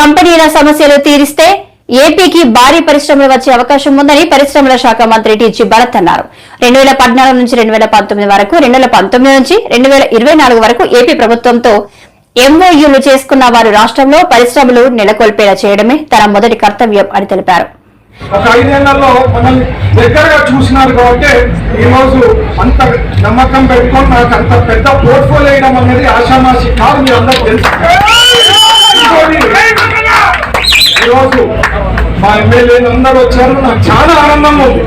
కంపెనీల సమస్యలు తీరిస్తే ఏపీకి భారీ పరిశ్రమలు వచ్చే అవకాశం ఉందని పరిశ్రమల శాఖ మంత్రి టీజీ భరత్ అన్నారు. రెండు వేల పద్నాలుగు నుంచి రెండు వేల పంతొమ్మిది వరకు రెండు వేల పంతొమ్మిది నుంచి రెండు వేల ఇరవై నాలుగు వరకు ఏపీ ప్రభుత్వంతో ఎంఓయూలు చేసుకున్న వారు రాష్ట్రంలో పరిశ్రమలు నెలకొల్పేలా చేయడమే తన మొదటి కర్తవ్యం అని తెలిపారు. ఒక ఐదేళ్ళలో మనల్ని దగ్గరగా చూసినారు కాబట్టి ఈ రోజు అంత నమ్మకం పెట్టుకొని నాకు అంత పెద్ద పోర్ట్ఫోలియో వేయడం అనేది ఆషామాషి కాదు మీ అందరూ తెలుసు ఈరోజు మా ఎమ్మెల్యేలు అందరూ వచ్చారు. నాకు చాలా ఆనందం ఉంది.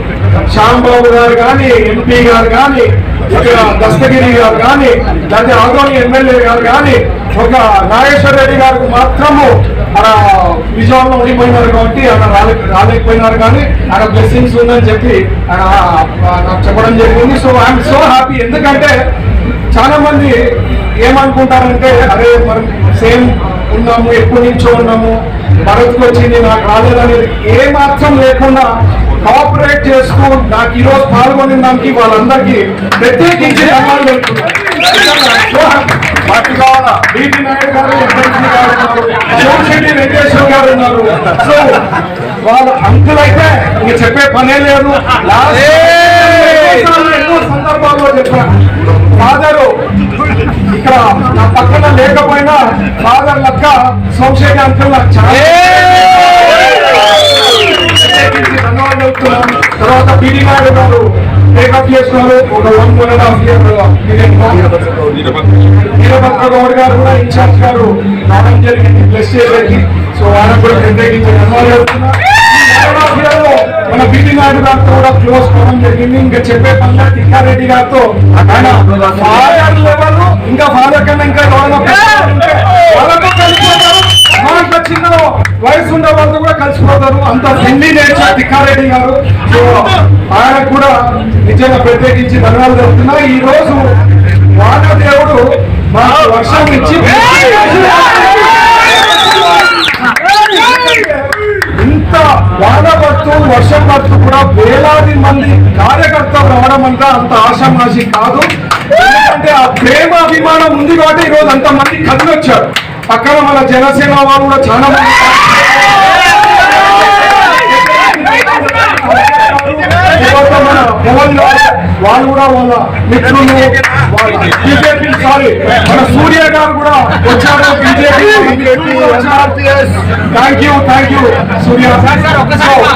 శ్యాంబాబు గారు కానీ ఎంపీ గారు కానీ ఇక్కడ దస్తగిరి గారు కానీ లేకపోతే ఆదోని ఎమ్మెల్యే గారు కానీ ఒక నాగేశ్వర రెడ్డి గారికి మాత్రము మన విజయవాడలో ఉండిపోయినారు కాబట్టి ఆయన రాలే రాలేకపోయినారు కానీ ఆయన బ్లెస్సింగ్స్ ఉందని చెప్పి ఆయన నాకు చెప్పడం జరిగింది. సో ఐఎమ్ సో హ్యాపీ ఎందుకంటే చాలా మంది ఏమనుకుంటారంటే అరే మనం సేమ్ ఉన్నాము ఎప్పటి నుంచో ఉన్నాము. భరత్కి వచ్చింది నాకు రాలేదనేది ఏ మాత్రం లేకుండా కోఆపరేట్ చేస్తూ నాకు ఈ రోజు పాల్గొని దానికి వాళ్ళందరికీ ప్రత్యేకించి ధన్యవాదాలు happy. బీపీ నాయుడు గారు ఎమ్మెల్సీ గారు ఉన్నారు శివశెట్టి వెంకటేశ్వర గారు ఉన్నారు. సో వాళ్ళ అంకుల్ అయితే ఇంక చెప్పే పనే లేదు. ఎన్నో సందర్భాల్లో చెప్పాను. ఫాదరు ఇక్కడ నా పక్కన లేకపోయినా ఫాదర్ లెక్క సోమశేఖర్ అంకుల్ నాకు చాలా. తర్వాత పీడి నాయుడు గారు టేకప్ చేస్తున్నారు. ఒక one one and half year Veerabhadra Goud గారు కూడా ఇన్ఛార్జ్ గారు. రావడం జరిగింది. ప్లస్ చేసేది. సో ఆయన కూడా ప్రత్యేకించి మన బీటీ నాయుడు గారితో కూడా క్లోజ్ కావడం జరిగింది. ఇంకా చెప్పే పనుల టిక్కారెడ్డి గారితో. ఆయన ఫాదర్ లెవెల్ ఇంకా ఫాదర్ కన్నా ఇంకా వాళ్ళతో చిన్న వయసు ఉండే వాళ్ళతో కూడా కలిసిపోతారు. అంత ఫ్రెండ్లీ నేచర్ టిక్కారెడ్డి గారు. సో ఆయన కూడా నిజంగా ప్రత్యేకించి ధన్యవాదాలు చెప్తున్నా ఈ రోజు వానదేవుడు మాకు వర్షం ఇచ్చి వాన పడుతూ వర్షం పడుతూ కూడా వేలాది మంది కార్యకర్తలు రావడం అంటే అంత ఆశామాషి కాదు. ఎందుకంటే ఆ ప్రేమ అభిమానం ఉంది కాబట్టి ఈ రోజు అంత మంది కదిలి వచ్చారు పక్కన మన జనసేన వాళ్ళు కూడా చాలా మంది మన వాళ్ళు కూడా వాళ్ళ మిత్రులు బీజేపీ సారీ మన సూర్య గారు కూడా వచ్చారు. BJP thank you thank you Surya.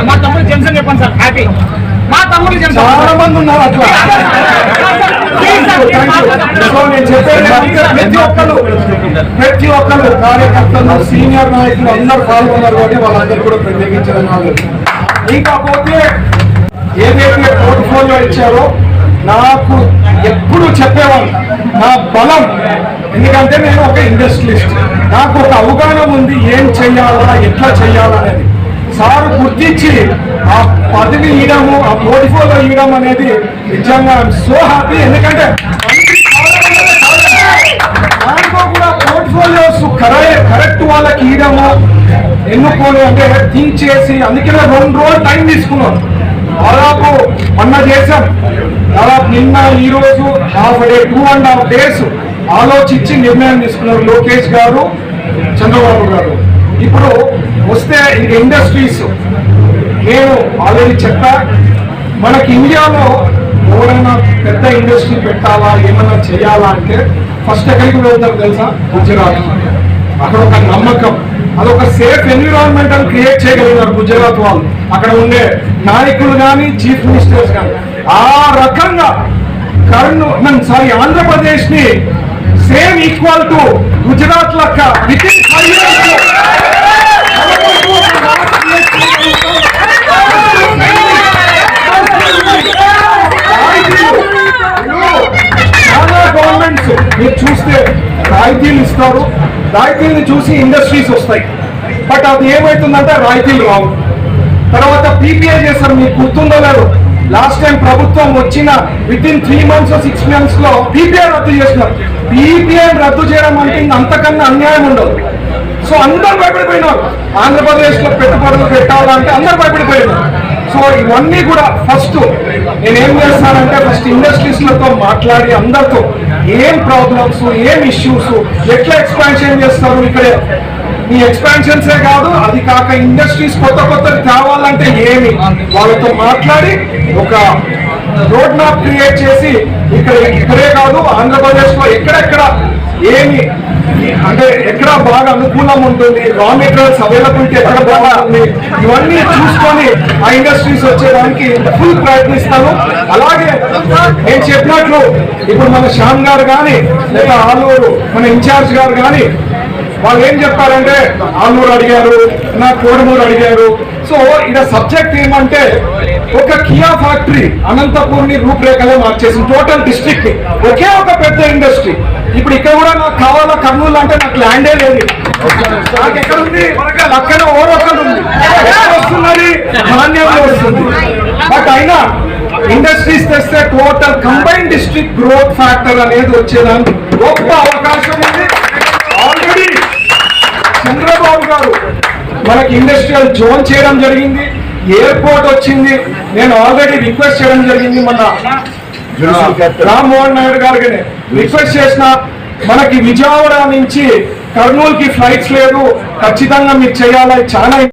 మా- తమ్ముడు జెమ్సన్ చెప్పండి సార్ హ్యాపీ. మా తమ్ముడు జెమ్సన్ చాలా మంది ఉన్నారు అట్లా. నేను చెప్పేది ప్రతి ఒక్కరు ప్రతి ఒక్కరు కార్యకర్తలు సీనియర్ నాయకులు అందరూ పాల్గొన్నారు కాబట్టి వాళ్ళందరూ కూడా ప్రత్యేకించడం ఇంకా పోతే ఏదైతే పోర్ట్ఫోలియో ఇచ్చారో నాకు ఎప్పుడు చెప్పేవాళ్ళు నా బలం. ఎందుకంటే నేను ఒక ఇండస్ట్రియలిస్ట్ నాకు ఒక అవగాహన ఉంది ఏం చెయ్యాలా ఎట్లా చెయ్యాలనేది సార్ గుర్తించి ఆ పదవి ఇవ్వడము ఆ పోర్ట్ఫోలియో ఇవ్వడం అనేది నిజంగా సో హ్యాపీ ఎందుకంటే దాంట్లో కూడా పోర్ట్ఫోలియోస్ కరెక్ట్ వాళ్ళకి ఇవ్వడము ఎన్నుకొని అంటే థింక్ చేసి అందుకే రెండు రోజులు టైం తీసుకున్నాను. దాదాపు మొన్న చేశాం. నిన్న ఈ రోజు half day two and half days ఆలోచించి నిర్ణయం తీసుకున్నారు లోకేష్ గారు చంద్రబాబు గారు. ఇప్పుడు వస్తే ఇంక ఇండస్ట్రీస్ నేను ఆల్రెడీ చెప్పా మనకి ఇండియాలో ఎవరైనా పెద్ద ఇండస్ట్రీ పెట్టాలా ఏమైనా చేయాలా అంటే ఫస్ట్ ఎక్కడికి వెళ్తారు తెలుసా? గుజరాత్. అక్కడ ఒక నమ్మకం. అదొక సేఫ్ ఎన్విరాన్మెంట్ అని క్రియేట్ చేయగలిగినారు గుజరాత్ వాళ్ళు. అక్కడ ఉండే నాయకులు కానీ చీఫ్ మినిస్టర్స్ కానీ ఆ రకంగా కర్నూలు సారీ ఆంధ్రప్రదేశ్ని సేమ్ ఈక్వల్ టు గుజరాత్ లెక్క విత్ ఇన్ ఫైవ్ చాలా గవర్నమెంట్స్ మీరు చూస్తే రాయితీలు ఇస్తారు. రాయితీని చూసి ఇండస్ట్రీస్ వస్తాయి. బట్ అది ఏమవుతుందంటే రాయితీలు రావు. తర్వాత పీపీఐ చేస్తారు మీకు గుర్తుందో లేదు. లాస్ట్ టైం ప్రభుత్వం వచ్చిన with in three months six మంత్స్లో పీపీఐ రద్దు చేసినారు. పీపీఐ రద్దు చేయడం అంటే అంతకన్నా అన్యాయం ఉండదు. సో అందరు భయపడిపోయినారు. ఆంధ్రప్రదేశ్లో పెట్టుబడులు పెట్టాలంటే అందరు భయపడిపోయినారు. సో ఇవన్నీ కూడా ఫస్ట్ నేనేం చేస్తానంటే ఫస్ట్ ఇండస్ట్రీస్లతో మాట్లాడి అందరితో ఏం ప్రాబ్లమ్స్ ఏం ఇష్యూస్ ఎట్లా ఎక్స్పాన్షన్ చేస్తారు ఇక్కడ? ఈ ఎక్స్పాన్షన్సే కాదు అది కాక ఇండస్ట్రీస్ కొత్త కొత్తవి తేవాలంటే వాళ్ళతో మాట్లాడి ఒక రోడ్ మ్యాప్ క్రియేట్ చేసి ఇక్కడ ఇక్కడే కాదు ఆంధ్రప్రదేశ్లో ఎక్కడెక్కడ ఏమి అంటే ఎక్కడ బాగా అనుకూలం ఉంటుంది రా మెటీరియల్స్ అవైలబిలిటీ ఎక్కడ ఉంది ఇవన్నీ చూసుకొని ఆ ఇండస్ట్రీస్ వచ్చేదానికి ఫుల్ ప్రయత్నిస్తాను. అలాగే నేను చెప్పినట్లు ఇప్పుడు మన శ్యామ్ గారు కానీ లేదా ఆలూరు మన ఇన్ఛార్జ్ గారు కానీ వాళ్ళు ఏం చెప్పారంటే ఆలూరు అడిగారు నా కోడమూరు అడిగారు. సో ఇక్కడ సబ్జెక్ట్ ఏమంటే ఒక కియా ఫ్యాక్టరీ అనంతపూర్ని రూపురేఖలో మార్చేసింది టోటల్ డిస్ట్రిక్ట్ని ఒకే ఒక పెద్ద ఇండస్ట్రీ. ఇప్పుడు ఇక్కడ కూడా నాకు కావాలా కర్నూలు అంటే నాకు ల్యాండే లేదు. నాకు ఎక్కడ ఉంది వరంగల్ అక్కడ ఓరొక్కడు ఉంది వస్తున్నది? మాన్యంలో వస్తుంది. బట్ అయినా ఇండస్ట్రీస్ తెస్తే total combine district growth factor అనేది వచ్చేదానికి గొప్ప అవకాశం మనకి ఇండస్ట్రియల్ జోన్ చేయడం జరిగింది. ఎయిర్పోర్ట్ వచ్చింది. నేను ఆల్రెడీ రిక్వెస్ట్ చేయడం జరిగింది మన రామ్మోహన్ నాయుడు గారికి రిక్వెస్ట్ చేసిన మనకి విజయవాడ నుంచి కర్నూలు కి ఫ్లైట్స్ లేదు. ఖచ్చితంగా మీరు చేయాలి. చాలా